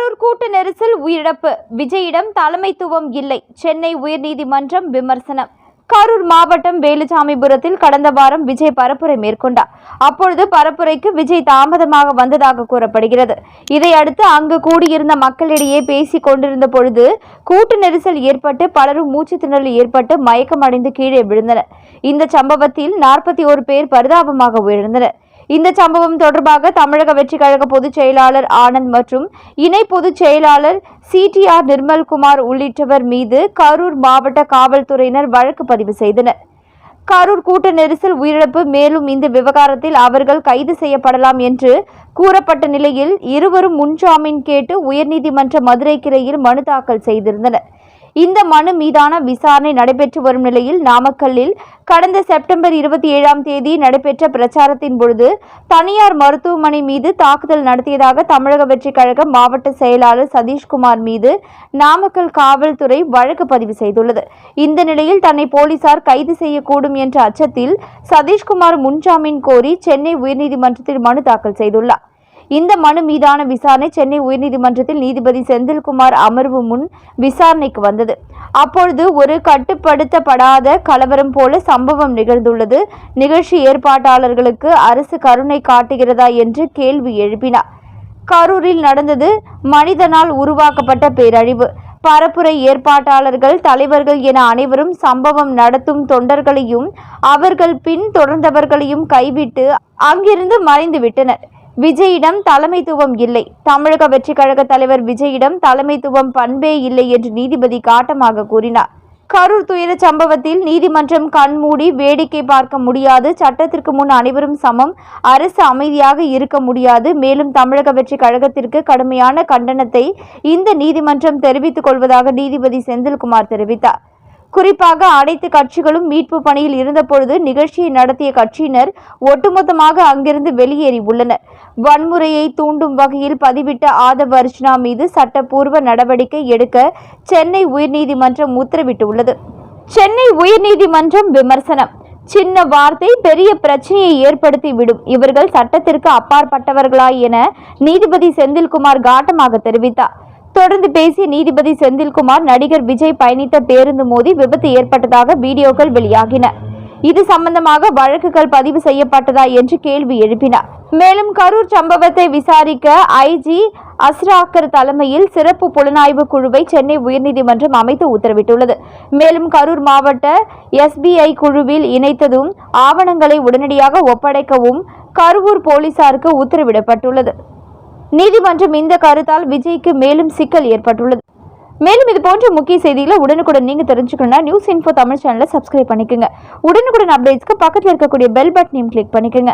கரூர் கூட்ட நெரிசல் உயிரிழப்பு. விஜயிடம் தலைமைத்துவம் இல்லை. சென்னை உயர்நீதிமன்றம் விமர்சனம். கரூர் மாவட்டம் வேலுசாமிபுரத்தில் கடந்த வாரம் விஜய் பரப்புரை மேற்கொண்டார். அப்பொழுது பரப்புரைக்கு விஜய் தாமதமாக வந்ததாக கூறப்படுகிறது. இதையடுத்து அங்கு கூடியிருந்த மக்களிடையே பேசிக் கொண்டிருந்த பொழுது கூட்டு நெரிசல் ஏற்பட்டு பலரும் மூச்சு திணறல் ஏற்பட்டு மயக்கம் அடைந்து கீழே விழுந்தனர். இந்த சம்பவத்தில் நாற்பத்தி ஒரு பேர் பரிதாபமாக உயிரிழந்தனர். இந்த சம்பவம் தொடர்பாக தமிழக வெற்றிக் கழக பொதுச் செயலாளர் ஆனந்த் மற்றும் இணை பொதுச் செயலாளர் சிடிஆர் நிர்மல்குமார் உள்ளிட்டவர் மீது கரூர் மாவட்ட காவல்துறையினர் வழக்கு பதிவு செய்தனர். கரூர் கூட்ட நெரிசல் உயிரிழப்பு மேலும் இந்த விவகாரத்தில் அவர்கள் கைது செய்யப்படலாம் என்று கூறப்பட்ட நிலையில் இருவரும் முன்ஜாமீன் கேட்டு உயர்நீதிமன்ற மதுரை கிளையில் மனு தாக்கல் செய்திருந்தனர். இந்த மனு மீதான விசாரணை நடைபெற்று வரும் நிலையில் நாமக்கல்லில் கடந்த செப்டம்பர் இருபத்தி ஏழாம் தேதி நடைபெற்ற பிரச்சாரத்தின் பொழுது தனியார் மருத்துவமனை மீது தாக்குதல் நடத்தியதாக தமிழக வெற்றிக் கழக மாவட்ட செயலாளர் சதீஷ்குமார் மீது நாமக்கல் காவல்துறை வழக்கு பதிவு செய்துள்ளது. இந்த நிலையில் தன்னை போலீசார் கைது செய்யக்கூடும் என்ற அச்சத்தில் சதீஷ்குமார் முன்ஜாமீன் கோரி சென்னை உயர்நீதிமன்றத்தில் மனு தாக்கல் செய்துள்ளார். இந்த மனு மீதான விசாரணை சென்னை உயர்நீதிமன்றத்தில் நீதிபதி செந்தில்குமார் அமர்வு முன் விசாரணைக்கு வந்தது. அப்பொழுது ஒரு கட்டுப்படுத்தப்படாத கலவரம் போல சம்பவம் நிகழ்ந்துள்ளது. நிகழ்ச்சி ஏற்பாட்டாளர்களுக்கு அரசு கருணை காட்டுகிறதா என்று கேள்வி எழுப்பினார். கரூரில் நடந்தது மனிதனால் உருவாக்கப்பட்ட பேரழிவு. பரப்புரை ஏற்பாட்டாளர்கள் தலைவர்கள் என அனைவரும் சம்பவம் நடத்தும் தொண்டர்களையும் அவர்கள் பின் தொடர்ந்தவர்களையும் கைவிட்டு அங்கிருந்து மறைந்து விட்டனர் விஜயிடம் தலைமைத்துவம் இல்லை. தமிழக வெற்றி கழக தலைவர் விஜயிடம் தலைமைத்துவம் பண்பே இல்லை என்று நீதிபதி காட்டமாக கூறினார். கரூர் துயர சம்பவத்தில் நீதிமன்றம் கண்மூடி வேடிக்கை பார்க்க முடியாது. சட்டத்திற்கு முன் அனைவரும் சமம். அரசு அமைதியாக இருக்க முடியாது. மேலும் தமிழக வெற்றி கழகத்திற்கு கடுமையான கண்டனத்தை இந்த நீதிமன்றம் தெரிவித்துக் கொள்வதாக நீதிபதி செந்தில்குமார் தெரிவித்தார். குறிப்பாக அனைத்து கட்சிகளும் மீட்பு பணியில் இருந்தபொழுது நிகழ்ச்சியை நடத்திய கட்சியினர் ஒட்டுமொத்தமாக அங்கிருந்து வெளியேறி உள்ளனர் வன்முறையை தூண்டும் வகையில் பதிவிட்ட ஆதவ் அர்ஜுனா மீது சட்டப்பூர்வ நடவடிக்கை எடுக்க சென்னை உயர்நீதிமன்றம் உத்தரவிட்டுள்ளது. சென்னை உயர்நீதிமன்றம் விமர்சனம். சின்ன வார்த்தை பெரிய பிரச்சனையை ஏற்படுத்தி விடும் இவர்கள் சட்டத்திற்கு அப்பாற்பட்டவர்களா என நீதிபதி செந்தில்குமார் காட்டமாக தெரிவித்தார். தொடர்ந்து பேசிய நீதிபதி செந்தில்குமார் நடிகர் விஜய் பயணித்த பேருந்து மோதி விபத்து ஏற்பட்டதாக வீடியோக்கள் வெளியாகின. இது சம்பந்தமாக வழக்குகள் பதிவு செய்யப்பட்டதா என்று கேள்வி எழுப்பினார். மேலும் கரூர் சம்பவத்தை விசாரிக்க ஐஜி அஸ்ராக்கர் தலைமையில் சிறப்பு புலனாய்வு குழுவை சென்னை உயர்நீதிமன்றம் அமைத்து உத்தரவிட்டுள்ளது. மேலும் கரூர் மாவட்ட எஸ்பிஐ குழுவில் இணைத்ததும் ஆவணங்களை உடனடியாக ஒப்படைக்கவும் கரூர் போலீசாருக்கு உத்தரவிடப்பட்டுள்ளது. நீதிமன்றம் இந்த கருத்தால் விஜய்க்கு மேலும் சிக்கல் ஏற்பட்டுள்ளது. மேலும் இது போன்ற முக்கிய செய்திகளை உடனுக்குடன் நீங்க தெரிஞ்சுக்கணும்னா நியூஸ் இன்ஃபோ தமிழ் சேனலை சப்ஸ்கிரைப் பண்ணிக்கோங்க. உடனுக்குடன் அப்டேட்ஸ்க்கு பக்கத்தில் இருக்கக்கூடிய பெல் பட்டனையும் கிளிக் பண்ணிக்கோங்க.